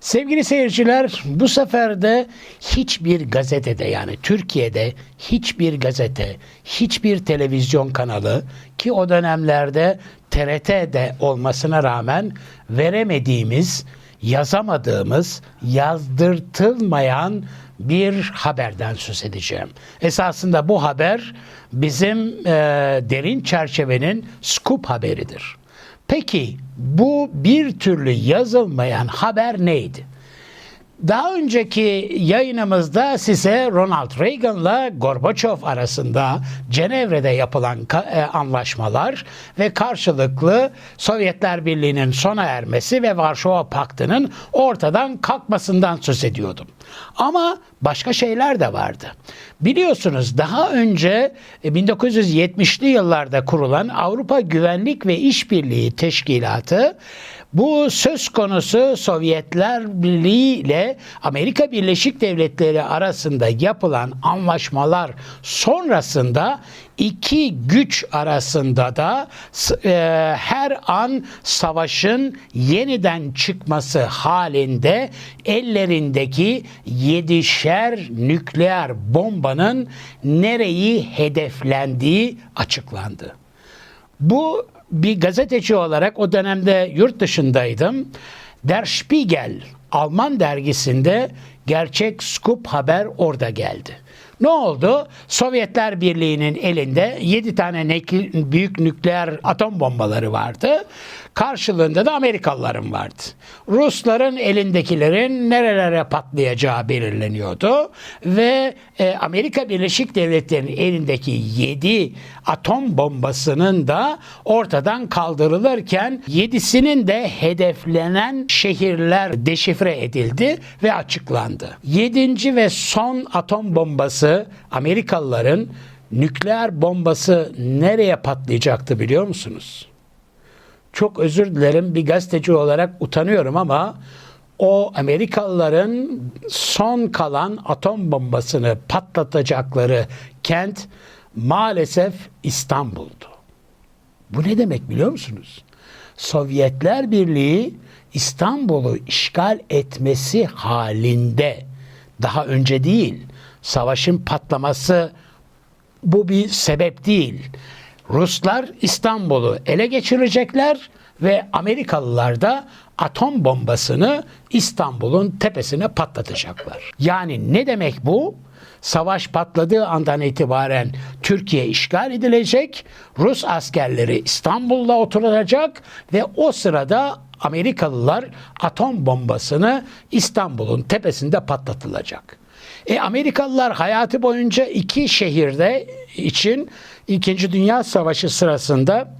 Sevgili seyirciler, bu sefer de hiçbir gazetede yani Türkiye'de hiçbir gazete, hiçbir televizyon kanalı ki o dönemlerde TRT'de olmasına rağmen veremediğimiz, yazamadığımız, yazdırtılmayan bir haberden söz edeceğim. Esasında bu haber bizim e, derin çerçevenin scoop haberidir. Peki bu bir türlü yazılmayan haber neydi? Daha önceki yayınımızda size Ronald Reagan'la Gorbaçov arasında Cenevre'de yapılan e, anlaşmalar ve karşılıklı Sovyetler Birliği'nin sona ermesi ve Varşova Paktı'nın ortadan kalkmasından söz ediyordum. Ama başka şeyler de vardı. Biliyorsunuz daha önce e, 1970'li yıllarda kurulan Avrupa Güvenlik ve İşbirliği Teşkilatı bu söz konusu Sovyetler Birliği ile Amerika Birleşik Devletleri arasında yapılan anlaşmalar sonrasında iki güç arasında da e, her an savaşın yeniden çıkması halinde ellerindeki yedişer nükleer bombanın nereyi hedeflendiği açıklandı. Bu bir gazeteci olarak o dönemde yurt dışındaydım. Der Spiegel Alman dergisinde gerçek scoop haber orada geldi. Ne oldu? Sovyetler Birliği'nin elinde 7 tane büyük nükleer atom bombaları vardı. Karşılığında da Amerikalıların vardı. Rusların elindekilerin nerelere patlayacağı belirleniyordu ve e, Amerika Birleşik Devletleri'nin elindeki 7 atom bombasının da ortadan kaldırılırken 7'sinin de hedeflenen şehirler deşifre edildi ve açıklandı. 7. ve son atom bombası Amerikalıların nükleer bombası nereye patlayacaktı biliyor musunuz? Çok özür dilerim bir gazeteci olarak utanıyorum ama o Amerikalıların son kalan atom bombasını patlatacakları kent maalesef İstanbul'du. Bu ne demek biliyor musunuz? Sovyetler Birliği İstanbul'u işgal etmesi halinde daha önce değil savaşın patlaması bu bir sebep değil. Ruslar İstanbul'u ele geçirecekler ve Amerikalılar da atom bombasını İstanbul'un tepesine patlatacaklar. Yani ne demek bu? Savaş patladığı andan itibaren Türkiye işgal edilecek, Rus askerleri İstanbul'da oturacak ve o sırada Amerikalılar atom bombasını İstanbul'un tepesinde patlatılacak. E Amerikalılar hayatı boyunca iki şehirde için İkinci Dünya Savaşı sırasında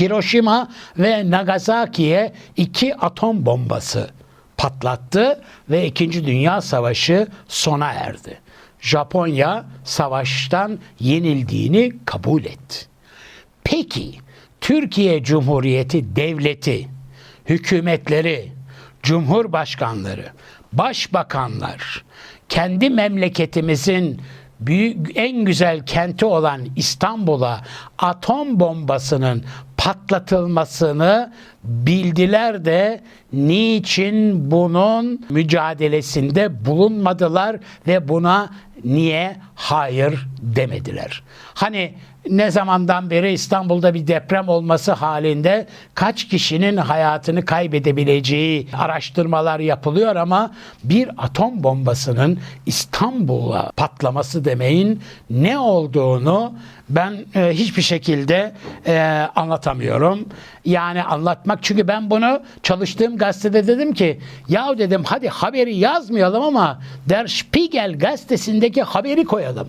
Hiroşima ve Nagasaki'ye iki atom bombası patlattı ve İkinci Dünya Savaşı sona erdi. Japonya savaştan yenildiğini kabul etti. Peki Türkiye Cumhuriyeti devleti, hükümetleri, cumhurbaşkanları, başbakanlar kendi memleketimizin büyük en güzel kenti olan İstanbul'a atom bombasının patlatılmasını bildiler de niçin bunun mücadelesinde bulunmadılar ve buna niye hayır demediler. Hani ne zamandan beri İstanbul'da bir deprem olması halinde kaç kişinin hayatını kaybedebileceği araştırmalar yapılıyor ama bir atom bombasının İstanbul'a patlaması demeyin ne olduğunu ben e, hiçbir şekilde e, anlatamıyorum. Yani anlatmak çünkü ben bunu çalıştığım gazetede dedim ki ya dedim hadi haberi yazmayalım ama Der Spiegel gazetesindeki haberi koyalım.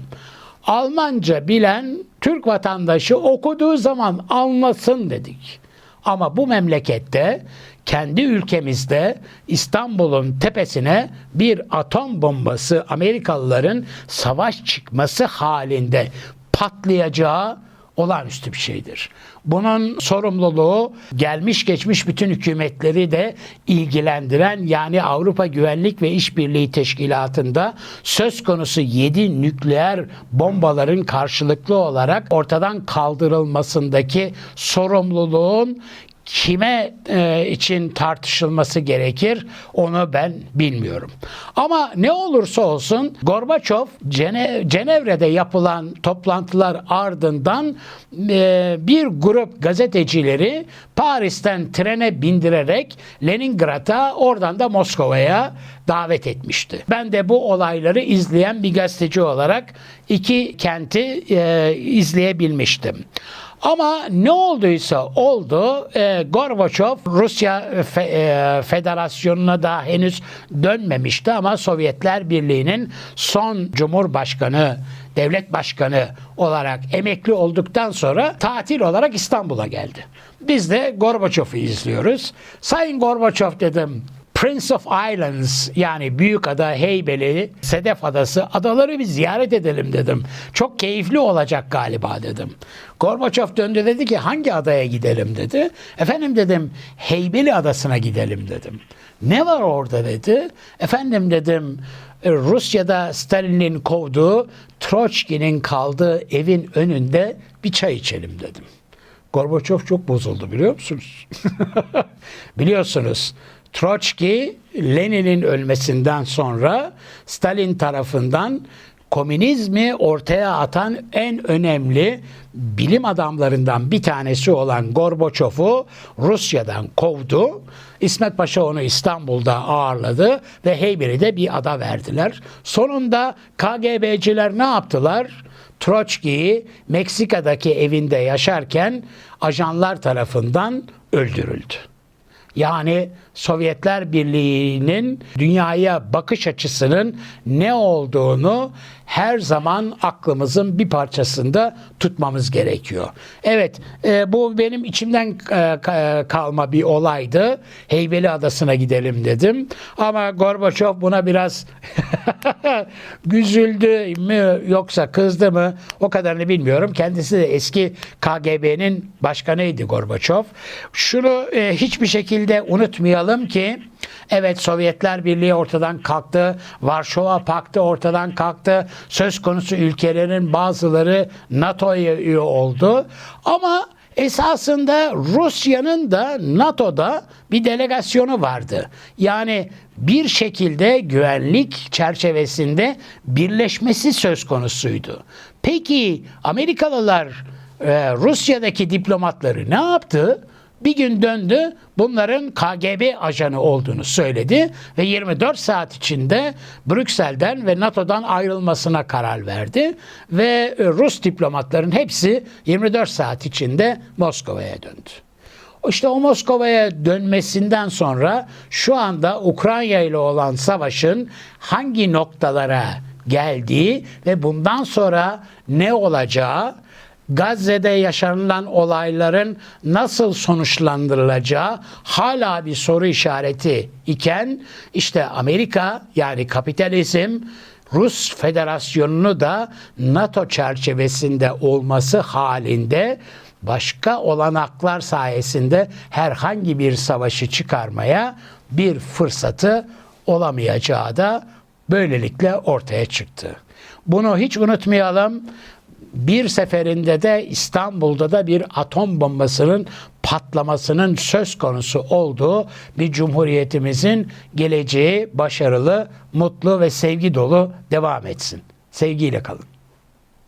Almanca bilen Türk vatandaşı okuduğu zaman anlasın dedik. Ama bu memlekette kendi ülkemizde İstanbul'un tepesine bir atom bombası Amerikalıların savaş çıkması halinde patlayacağı olağanüstü bir şeydir. Bunun sorumluluğu gelmiş geçmiş bütün hükümetleri de ilgilendiren yani Avrupa Güvenlik ve İşbirliği Teşkilatı'nda söz konusu 7 nükleer bombaların karşılıklı olarak ortadan kaldırılmasındaki sorumluluğun kime e, için tartışılması gerekir onu ben bilmiyorum. Ama ne olursa olsun Gorbaçov Cene, Cenevre'de yapılan toplantılar ardından e, bir grup gazetecileri Paris'ten trene bindirerek Leningrad'a oradan da Moskova'ya davet etmişti. Ben de bu olayları izleyen bir gazeteci olarak iki kenti e, izleyebilmiştim. Ama ne olduysa oldu. E, Gorbaçov Rusya Fe- e, Federasyonu'na da henüz dönmemişti ama Sovyetler Birliği'nin son Cumhurbaşkanı, devlet başkanı olarak emekli olduktan sonra tatil olarak İstanbul'a geldi. Biz de Gorbaçov'u izliyoruz. Sayın Gorbaçov dedim Prince of Islands yani Büyük Ada, Heybeli, Sedef Adası adaları bir ziyaret edelim dedim. Çok keyifli olacak galiba dedim. Gorbaçov döndü dedi ki hangi adaya gidelim dedi. Efendim dedim Heybeli Adası'na gidelim dedim. Ne var orada dedi. Efendim dedim "E, Rusya'da Stalin'in kovduğu Troçki'nin kaldığı evin önünde bir çay içelim dedim. Gorbaçov çok bozuldu biliyor musunuz? Biliyorsunuz Troçki Lenin'in ölmesinden sonra Stalin tarafından komünizmi ortaya atan en önemli bilim adamlarından bir tanesi olan Gorbaçov'u Rusya'dan kovdu. İsmet Paşa onu İstanbul'da ağırladı ve Heybeli'de bir ada verdiler. Sonunda KGB'ciler ne yaptılar? Troçki'yi Meksika'daki evinde yaşarken ajanlar tarafından öldürüldü. Yani Sovyetler Birliği'nin dünyaya bakış açısının ne olduğunu her zaman aklımızın bir parçasında tutmamız gerekiyor. Evet, e, bu benim içimden e, ka- kalma bir olaydı. Heybeli Adası'na gidelim dedim. Ama Gorbaçov buna biraz güzüldü mü yoksa kızdı mı o kadarını bilmiyorum. Kendisi de eski KGB'nin başkanıydı Gorbaçov. Şunu e, hiçbir şekilde unutmayalım ki Evet Sovyetler Birliği ortadan kalktı. Varşova Paktı ortadan kalktı. Söz konusu ülkelerin bazıları NATO'ya üye oldu. Ama esasında Rusya'nın da NATO'da bir delegasyonu vardı. Yani bir şekilde güvenlik çerçevesinde birleşmesi söz konusuydu. Peki Amerikalılar e, Rusya'daki diplomatları ne yaptı? Bir gün döndü bunların KGB ajanı olduğunu söyledi ve 24 saat içinde Brüksel'den ve NATO'dan ayrılmasına karar verdi ve e, Rus diplomatların hepsi 24 saat içinde Moskova'ya döndü. İşte o Moskova'ya dönmesinden sonra şu anda Ukrayna ile olan savaşın hangi noktalara geldiği ve bundan sonra ne olacağı Gazze'de yaşanılan olayların nasıl sonuçlandırılacağı hala bir soru işareti iken işte Amerika yani kapitalizm Rus Federasyonu'nu da NATO çerçevesinde olması halinde başka olanaklar sayesinde herhangi bir savaşı çıkarmaya bir fırsatı olamayacağı da böylelikle ortaya çıktı. Bunu hiç unutmayalım. Bir seferinde de İstanbul'da da bir atom bombasının patlamasının söz konusu olduğu bir cumhuriyetimizin geleceği başarılı, mutlu ve sevgi dolu devam etsin. Sevgiyle kalın.